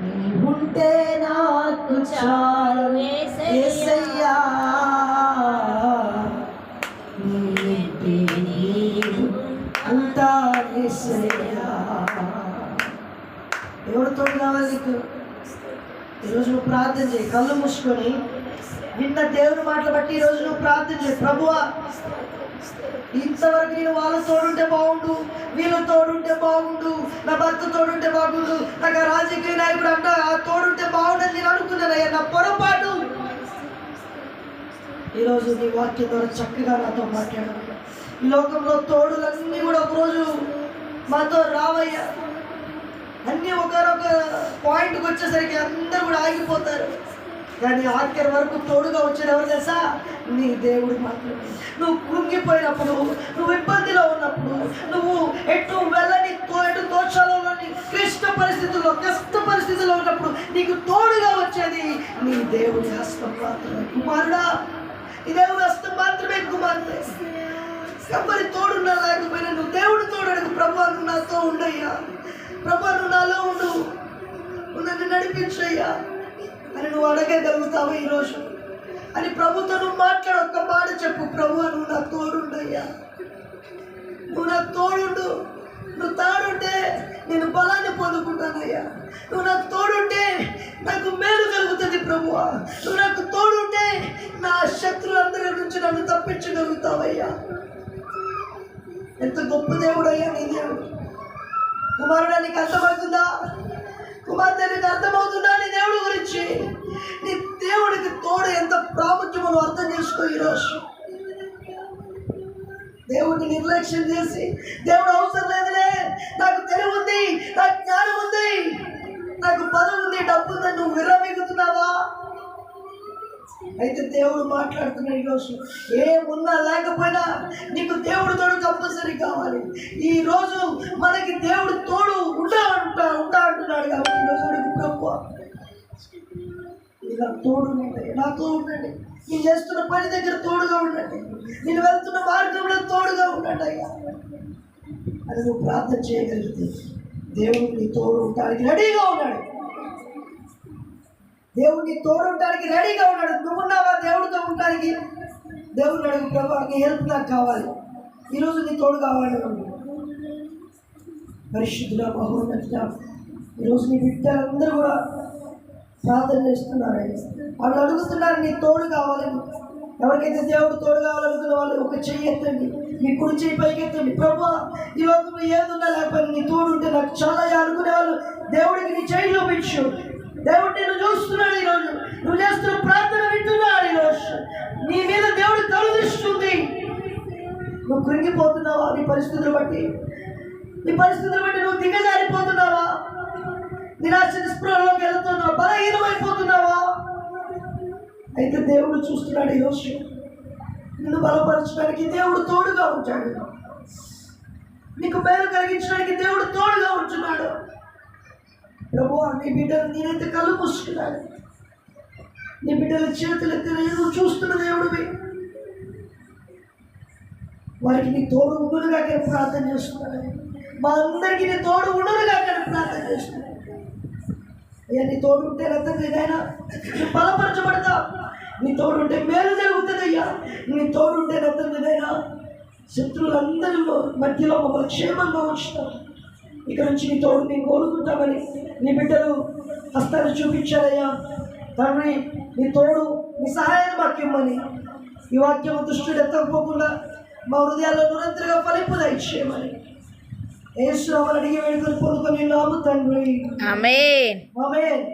నీవుంటే నాకు చాలు. యేసయ్యా నీ వెంటే నీవు ఉంటా యేసయ్యా ఎవరు తోడు కావాలి నీకు? ఈరోజు నువ్వు ప్రార్థన చేయి. కళ్ళు మూసుకొని నిన్న దేవుని మాటలు బట్టి ఈరోజు నువ్వు ప్రార్థించు చేయి. ప్రభువా ఇంతవరకు నేను వాళ్ళ తోడుంటే బాగుండు వీళ్ళు తోడుంటే బాగుండు నా భర్త తోడుంటే బాగుండు నాకు రాజకీయ నాయకుడు అంట ఆ తోడుంటే బాగుండు నేను అనుకున్నానయ్యా నా పొరపాటు. ఈరోజు నీ వాక్యం ద్వారా చక్కగా నాతో మాట్లాడు ఈ లోకంలో తోడులన్నీ కూడా ఒకరోజు మాతో రావయ్యా. అన్నీ ఒకరొక పాయింట్కి వచ్చేసరికి అందరూ కూడా ఆగిపోతారు. కానీ ఆఖరి వరకు తోడుగా వచ్చేది ఎవరు తెలుసా? నీ దేవుడు మాత్రమే. నువ్వు కృంగిపోయినప్పుడు నువ్వు ఇబ్బందిలో ఉన్నప్పుడు నువ్వు ఎటు వెళ్ళని తో ఎటు దోషాలని క్లిష్ట పరిస్థితుల్లో కష్ట పరిస్థితుల్లో ఉన్నప్పుడు నీకు తోడుగా వచ్చేది నీ దేవుడి హస్తం మాత్రమే. కుమారుడా నీ దేవుడి హస్తం మాత్రమే కుమార్తె. ఎవరి తోడున్నా లేకపోయినా నువ్వు దేవుడు తోడు అడుగు. ప్రభు నాతో ఉండయ్యా. ప్రభు నాలో ఉండు. నువ్వు నన్ను నడిపించయ్యా. అని నువ్వు అడగగలుగుతావు ఈరోజు. అని ప్రభుతో నువ్వు మాట్లాడు ఒక్క మాట చెప్పు. ప్రభు నువ్వు నా తోడుండయ్యా. నువ్వు నాకు తోడుండు. నువ్వు తాడుంటే నేను బలాన్ని పొందుకుంటానయ్యా. నువ్వు నాకు తోడుంటే నాకు మేలు కలుగుతుంది ప్రభు నువ్వు నాకు తోడుంటే నా శత్రులందరి నుంచి నన్ను తప్పించగలుగుతావయ్యా. ఎంత గొప్ప దేవుడయ్యా నీ దేవుడు. కుమారుడా నీకు అర్థమవుతుందా? కుమార్తె నీకు అర్థమవుతుందా నీ దేవుడు? దేవుడికి తోడు ఎంత ప్రాముఖ్యమో అర్థం చేసుకో ఈరోజు. దేవుడిని నిర్లక్ష్యం చేసి దేవుడు అవసరం లేదులే. నాకు తెలివి ఉంది నాకు జ్ఞానం ఉంది నాకు పదవి ఉంది డబ్బు ఉంది నువ్వు విరమిగుతున్నావా అయితే దేవుడు మాట్లాడుతున్నాడు ఈరోజు. ఏమున్నా లేకపోయినా నీకు దేవుడు తోడు కంపల్సరీ కావాలి. ఈ రోజు మనకి దేవుడు తోడు ఉంటా ఉంటా ఉంటా అంటున్నాడు కాబట్టి ఈరోజు అడుగు ప్రభు. ఇలా తోడు ఉండండి నాతో ఉండండి నేను చేస్తున్న పని దగ్గర తోడుగా ఉండండి. నేను వెళ్తున్న మార్గంలో తోడుగా ఉండండి అయ్యా. అని నువ్వు ప్రార్థన చేయగలిగితే దేవుడు నీ తోడు ఉండడానికి రెడీగా ఉన్నాడు. దేవుడు నీ తోడు ఉండడానికి రెడీగా ఉన్నాడు. నువ్వు ఉన్నావా? దేవుడితో ఉండడానికి. దేవుడిని అడుగు ప్రభా నీ హెల్ప్ నాకు కావాలి. ఈరోజు నీ తోడు కావాలి పరిశుద్ధుల మహోన్నత ఈరోజు నీ బిడ్డలందరూ కూడా ప్రార్థన చేస్తున్నారు. వాళ్ళు అడుగుతున్నారు నీ తోడు కావాలని ఎవరికైతే దేవుడు తోడు కావాలనుకున్న వాళ్ళు ఒక చెయ్యి ఎత్తండి. మీ కుడి చెయ్యి పైకి ఎత్తండి. ప్రభా ఈ లోకంలో ఏదున్నా లేకపోయినా నీ తోడు ఉంటే నాకు చాలా అనుకునే వాళ్ళు దేవుడికి నీ చెయ్యి చూపించు దేవుడు నేను చూస్తున్నాడు ఈరోజు. నువ్వు చేస్తున్న ప్రార్థన వింటున్నాడు ఈరోజు. నీ మీద దేవుడు కలుదిస్తుంది నువ్వు కృంగిపోతున్నావా? నీ పరిస్థితులు బట్టి. నీ పరిస్థితులు బట్టి నువ్వు దిగజారిపోతున్నావా? నిరాశ నిస్పృహలో బలహీనమైపోతున్నావా? అయితే దేవుడు చూస్తున్నాడు యోషు. నిన్ను బలపరచడానికి దేవుడు తోడుగా ఉంటాడు. నీకు మేలు కలిగించడానికి దేవుడు తోడుగా ఉంటున్నాడు. ప్రభు నీ బిడ్డలు నేనైతే కళ్ళు మూసుకున్నాను. నీ బిడ్డల చేతులు ఎత్తి చూస్తున్న దేవుడివి. వారికి నీ తోడు ఉండునుగా ప్రార్థన చేస్తున్నాను. మా అందరికీ నీ తోడు ఉండునుగా అక్కడ ప్రార్థన చేస్తున్నాను. అయ్యా నీ తోడుంటే ఉంటే ఏదైనా నువ్వు బలపరచబడతా. నీ తోడుంటే మేలు జరుగుతుంది అయ్యా. నీ తోడుంటే ఉంటే రద్దం ఏదైనా మధ్యలో మమ్మల్ని క్షేమంగా ఉంచుతాం ఇక్కడ నుంచి నీ తోడు మేము కోరుకుంటామని నీ బిడ్డలు హస్తాలు చూపించారయ్యా. తండ్రి నీ తోడు నీ సహాయం మాకు ఈ వాక్యం దృష్టి ఎత్తకపోకుండా మా హృదయాల్లో నిరంతరంగా ఫలింపు దయచేయమని இயேசு அவன் அடிய வேண்டுதல் பொருத்தம் இல்லாமல் தன்மை அமேன் அமேன்